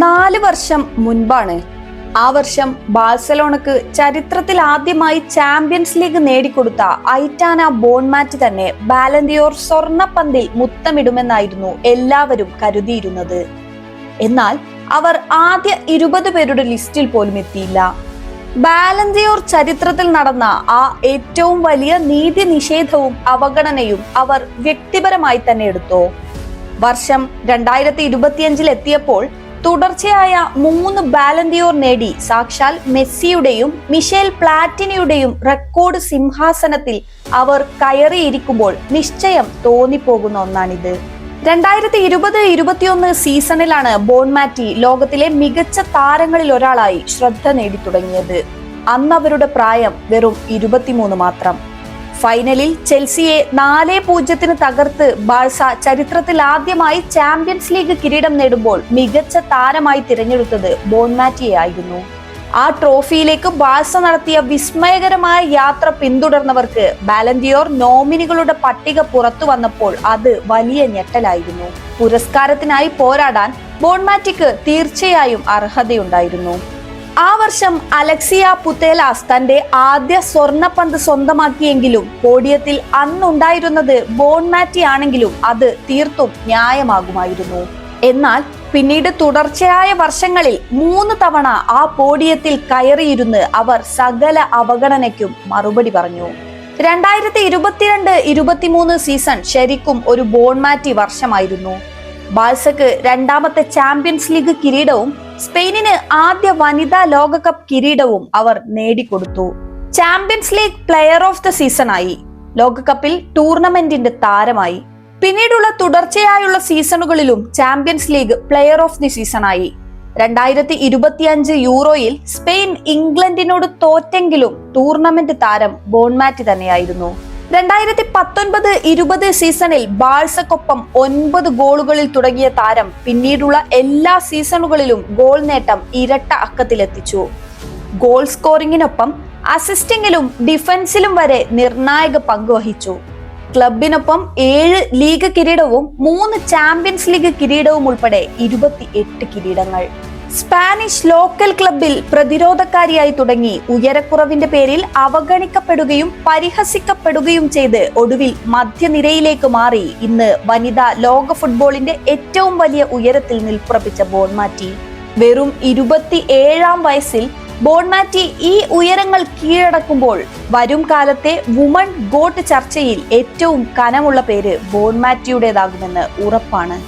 നാല് വർഷം മുൻപാണ്. ആ വർഷം ബാഴ്സലോണക്ക് ചരിത്രത്തിൽ ആദ്യമായി ചാമ്പ്യൻസ് ലീഗ് നേടിക്കൊടുത്ത ഐറ്റാന ബോൺമാറ്റ് തന്നെ ബാലന്തിയോർ സ്വർണപ്പന്തിൽ മുത്തമിടുമെന്നായിരുന്നു എല്ലാവരും കരുതിയിരുന്നത്. എന്നാൽ അവർ ആദ്യ ഇരുപത് പേരുടെ ലിസ്റ്റിൽ പോലും എത്തിയില്ല. ബാലന്തിയോർ ചരിത്രത്തിൽ നടന്ന ആ ഏറ്റവും വലിയ നീതി നിഷേധവും അവഗണനയും അവർ വ്യക്തിപരമായി തന്നെ എടുത്തു. വർഷം രണ്ടായിരത്തി ഇരുപത്തിയഞ്ചിൽ എത്തിയപ്പോൾ തുടർച്ചയായ മൂന്ന് ബാലന്തിയോർ നേടി. സാക്ഷാൽ മെസ്സിയുടെയും മിഷേൽ പ്ലാറ്റിനിയുടെയും റെക്കോർഡ് സിംഹാസനത്തിൽ അവർ കയറിയിരിക്കുമ്പോൾ നിശ്ചയം തോന്നിപ്പോകുന്ന ഒന്നാണിത്. രണ്ടായിരത്തി ഇരുപത് ഇരുപത്തിയൊന്ന് സീസണിലാണ് ബോൺമാറ്റി ലോകത്തിലെ മികച്ച താരങ്ങളിൽ ഒരാളായി ശ്രദ്ധ നേടി തുടങ്ങിയത് അന്ന് അവരുടെ പ്രായം വെറും ഇരുപത്തിമൂന്ന് മാത്രം. ഫൈനലിൽ ചെൽസിയെ നാല് പൂജ്യത്തിന് തകർത്ത് ബാഴ്സ ചരിത്രത്തിൽ ആദ്യമായി ചാമ്പ്യൻസ് ലീഗ് കിരീടം നേടുമ്പോൾ മികച്ച താരമായി തിരഞ്ഞെടുത്തത് ബോൺമാറ്റിയെ ആയിരുന്നു ആ ട്രോഫിയിലേക്ക് ബാഴ്സ നടത്തിയ വിസ്മയകരമായ യാത്ര പിന്തുടർന്നവർക്ക് ബാലന്തിയോർ നോമിനികളുടെ പട്ടിക പുറത്തു വന്നപ്പോൾ അത് വലിയ ഞെട്ടലായിരുന്നു. പുരസ്കാരത്തിനായി പോരാടാൻ ബോൺമാറ്റിക്ക് തീർച്ചയായും അർഹതയുണ്ടായിരുന്നു. ആ വർഷം അലക്സിയ പുത്തേലാസ് തന്റെ ആദ്യ സ്വർണപ്പന്ത് സ്വന്തമാക്കിയെങ്കിലും പോഡിയത്തിൽ അന്നുണ്ടായിരുന്നത് ബോൺമാറ്റി ആണെങ്കിലും അത് തീർത്തും ന്യായമാകുമായിരുന്നു. എന്നാൽ പിന്നീട് തുടർച്ചയായ വർഷങ്ങളിൽ മൂന്ന് തവണ ആ പോഡിയത്തിൽ കയറിയിരുന്ന് അവർ സകല അവഗണനയ്ക്കും മറുപടി പറഞ്ഞു. രണ്ടായിരത്തി ഇരുപത്തിരണ്ട് ഇരുപത്തിമൂന്ന് സീസൺ ശരിക്കും ഒരു ബോൺമാറ്റി വർഷമായിരുന്നു. ബാഴ്സക്ക് രണ്ടാമത്തെ ചാമ്പ്യൻസ് ലീഗ് കിരീടവും സ്പെയിനിന് ആദ്യ വനിതാ ലോകകപ്പ് കിരീടവും അവർ നേടിക്കൊടുത്തു. Champions league player of the season ആയി ലോകകപ്പിൽ ടൂർണമെന്റിന്റെ താരമായി. പിന്നീടുള്ള തുടർച്ചയായുള്ള സീസണുകളിലും champions league player of the season ആയി രണ്ടായിരത്തി ഇരുപത്തിയഞ്ച് യൂറോയിൽ സ്പെയിൻ ഇംഗ്ലണ്ടിനോട് തോറ്റെങ്കിലും ടൂർണമെന്റ് താരം ബോൺമാറ്റ് തന്നെയായിരുന്നു. രണ്ടായിരത്തി പത്തൊൻപത് ഇരുപത് സീസണിൽ ബാഴ്സക്കൊപ്പം ഒൻപത് ഗോളുകളിൽ തുടങ്ങിയ താരം പിന്നീടുള്ള എല്ലാ സീസണുകളിലും ഗോൾ നേട്ടം ഇരട്ട അക്കത്തിലെത്തിച്ചു. ഗോൾ സ്കോറിംഗിനൊപ്പം അസിസ്റ്റിംഗിലും ഡിഫൻസിലും വരെ നിർണായക പങ്ക് വഹിച്ചു. ക്ലബിനൊപ്പം ഏഴ് ലീഗ് കിരീടവും മൂന്ന് ചാമ്പ്യൻസ് ലീഗ് കിരീടവും ഉൾപ്പെടെ ഇരുപത്തി എട്ട് കിരീടങ്ങൾ. സ്പാനിഷ് ലോക്കൽ ക്ലബിൽ പ്രതിരോധക്കാരിയായി തുടങ്ങി. ഉയരക്കുറവിന്റെ പേരിൽ അവഗണിക്കപ്പെടുകയും പരിഹസിക്കപ്പെടുകയും ചെയ്ത് ഒടുവിൽ മധ്യനിരയിലേക്ക് മാറി. ഇന്ന് വനിതാ ലോക ഫുട്ബോളിന്റെ ഏറ്റവും വലിയ ഉയരത്തിൽ നിൽപ്പുറപ്പിച്ച ബോൺമാറ്റി. വെറും ഇരുപത്തി ഏഴാം വയസ്സിൽ ബോൺമാറ്റി ഈ ഉയരങ്ങൾ കീഴടക്കുമ്പോൾ വരും കാലത്തെ വുമൺ ഗോട്ട് ചർച്ചയിൽ ഏറ്റവും കനമുള്ള പേര് ബോൺമാറ്റിയുടേതാകുമെന്ന് ഉറപ്പാണ്.